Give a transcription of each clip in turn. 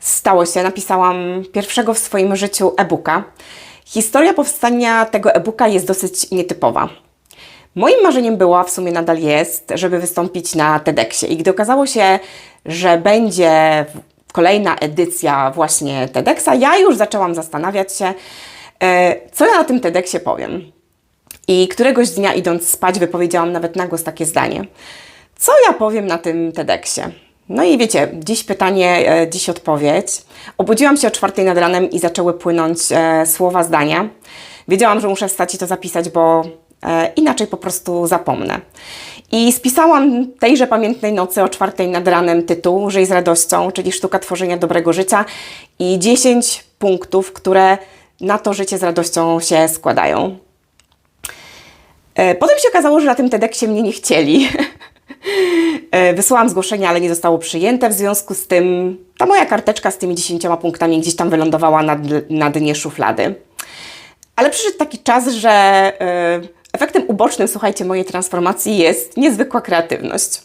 Stało się, napisałam pierwszego w swoim życiu e-booka. Historia powstania tego e-booka jest dosyć nietypowa. Moim marzeniem było, a w sumie nadal jest, żeby wystąpić na TEDxie. I gdy okazało się, że będzie kolejna edycja właśnie TEDxa, ja już zaczęłam zastanawiać się, e, co ja na tym TEDxie powiem. I któregoś dnia idąc spać wypowiedziałam nawet na głos takie zdanie. Co ja powiem na tym TEDxie? No i wiecie, dziś pytanie, e, dziś odpowiedź. Obudziłam się o czwartej nad ranem i zaczęły płynąć e, słowa, zdania. Wiedziałam, że muszę wstać i to zapisać, bo e, inaczej po prostu zapomnę. I spisałam tejże pamiętnej nocy o czwartej nad ranem tytuł Żyj z radością, czyli sztuka tworzenia dobrego życia i 10 punktów, które na to życie z radością się składają. E, Potem się okazało, że na tym TEDxie mnie nie chcieli. E, Wysłałam zgłoszenie, ale nie zostało przyjęte. W związku z tym ta moja karteczka z tymi 10 punktami gdzieś tam wylądowała na, na dnie szuflady. Ale przyszedł taki czas, że e, efektem ubocznym, słuchajcie, mojej transformacji jest niezwykła kreatywność.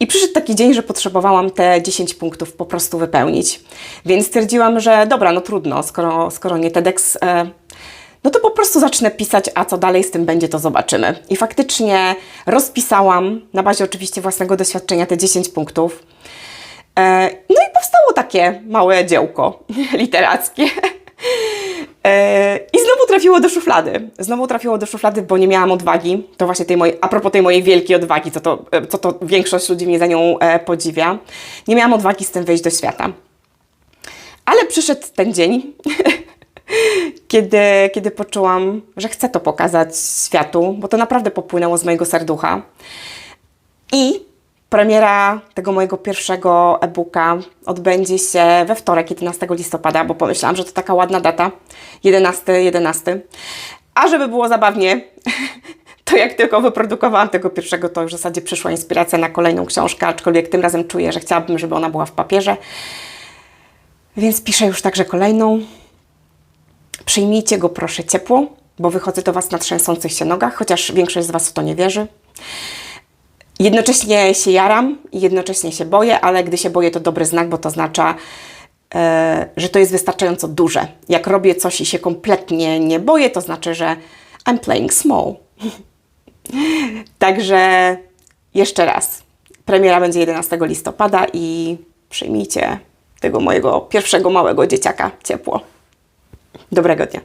I przyszedł taki dzień, że potrzebowałam te 10 punktów po prostu wypełnić. Więc stwierdziłam, że dobra, no trudno, skoro, skoro nie TEDx, e, no to po prostu zacznę pisać, a co dalej z tym będzie, to zobaczymy. I faktycznie rozpisałam, na bazie oczywiście własnego doświadczenia, te 10 punktów. E, No i powstało takie małe dziełko literackie. E, I znowu trafiło do szuflady. Znowu trafiło do szuflady, bo nie miałam odwagi. To właśnie tej mojej, a propos tej mojej wielkiej odwagi, co to, e, co to większość ludzi mnie za nią podziwia. Nie miałam odwagi z tym wyjść do świata. Ale przyszedł ten dzień, kiedy, kiedy poczułam, że chcę to pokazać światu, bo to naprawdę popłynęło z mojego serducha. I premiera tego mojego pierwszego e-booka odbędzie się we wtorek, 11 listopada, bo pomyślałam, że to taka ładna data. 11, 11. A żeby było zabawnie, to jak tylko wyprodukowałam tego pierwszego, to już w zasadzie przyszła inspiracja na kolejną książkę, aczkolwiek tym razem czuję, że chciałabym, żeby ona była w papierze. Więc piszę już także kolejną. Przyjmijcie go proszę ciepło, bo wychodzę do Was na trzęsących się nogach, chociaż większość z Was w to nie wierzy. Jednocześnie się jaram i jednocześnie się boję, ale gdy się boję, to dobry znak, bo to oznacza, e, że to jest wystarczająco duże. Jak robię coś i się kompletnie nie boję, to znaczy, że I'm playing small. Także jeszcze raz. Premiera będzie 11 listopada i przyjmijcie tego mojego pierwszego małego dzieciaka ciepło. Dobrego dnia.